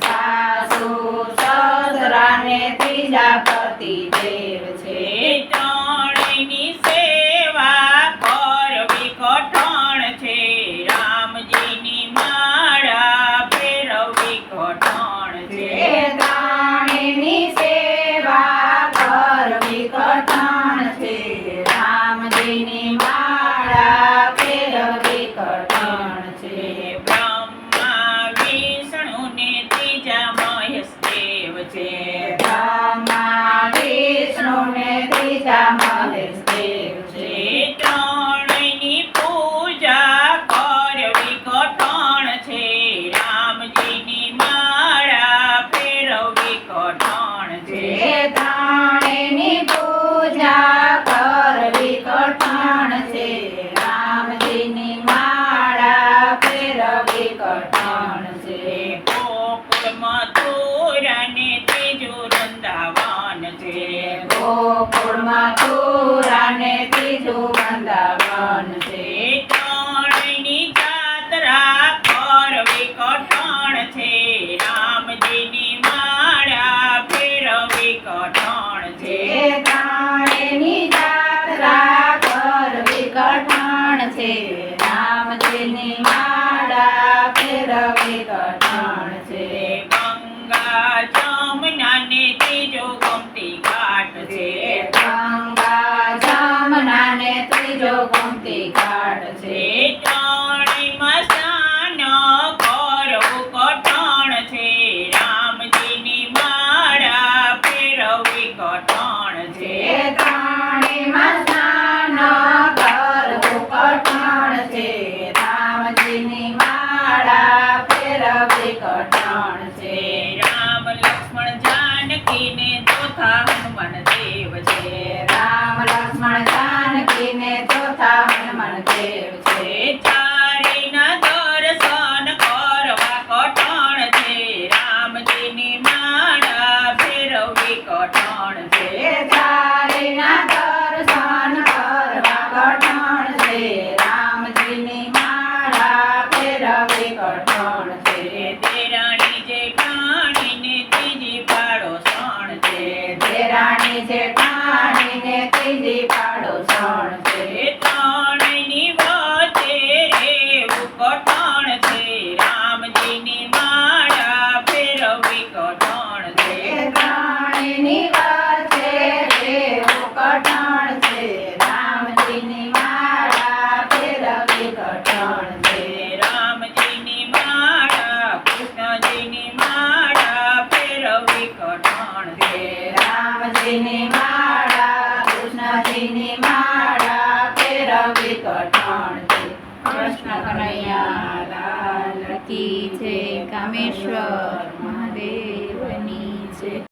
સાસુ સસરાને ત્રીજા પતિ દેવ છે. ટણીની રામજીની માળા ફેરવી કઠણ છે. ગોકુળમાં તોરાને ત્રીજું વૃંદાવન છે. ગોકુળમાં તોરાને ત્રીજું વૃંદાવન છે. Yeah. જાનકી ને ચોથા હનુમાન દેવ છે. રામ લક્ષ્મણ જાનકી ને ચોથા હનુમાન દેવ છે કૃષ્ણજીની માળા કૃષ્ણજીની માળા ફેરવી કઠણ છે. કૃષ્ણ કનૈયા લાલ કી જય કામેશ્વર મહાદેવની છે